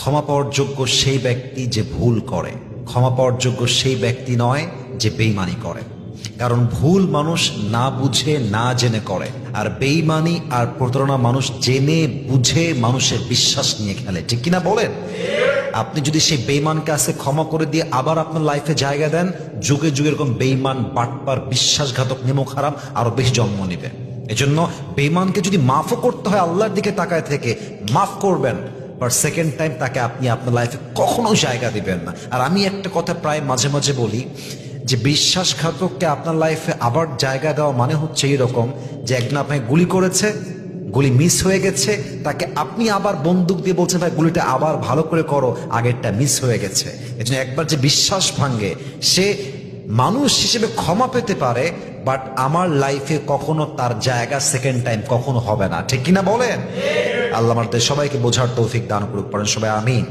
ক্ষমা পাওয়ার যোগ্য সেই ব্যক্তি যে ভুল করে। ক্ষমা পাওয়ার যোগ্য সেই ব্যক্তি নয় যে বেইমানি করে। কারণ ভুল মানুষ না বুঝে, না জেনে করে। আর বেইমানি আর প্রতারণা মানুষ জেনে, বুঝে মানুষের বিশ্বাস নিয়ে খেলে। ঠিক কিনা বলেন? আপনি যদি সেই বেইমানকে আসে ক্ষমা করে দিয়ে আবার আপনার লাইফে জায়গা দেন, যুগে যুগে এরকম বেইমান বাটপার, বিশ্বাসঘাতক নেমো খারাপ আরও বেশি জন্ম নিবে। এজন্য বেইমানকে যদি মাফও করতে হয় আল্লাহর দিকে তাকায় থেকে, মাফ করবেন। বাট সেকেন্ড টাইম তাকে আপনি আপনার লাইফে কখনো জায়গা দিবেন না। আর আমি একটা কথা প্রায় মাঝে মাঝে বলি, যে বিশ্বাসঘাতককে আপনার লাইফে আবার জায়গা দেওয়া মানে হচ্ছে এরকম, যে একদিন আপনাকে গুলি করেছে, গুলি মিস হয়ে গেছে, তাকে আপনি আবার বন্দুক দিয়ে বলছেন, ভাই, গুলিটা আবার ভালো করে করো, আগেরটা মিস হয়ে গেছে। এজন্য একবার যে বিশ্বাস ভাঙে, সে মানুষ হিসেবে ক্ষমা পেতে পারে বাট আমার লাইফে কখনো তার জায়গা সেকেন্ড টাইম কখনো হবে না। ঠিক কিনা বলেন? আল্লাহ আমাদের সবাইকে বোঝার তৌফিক দান করুক পারেন সবাই আমিন।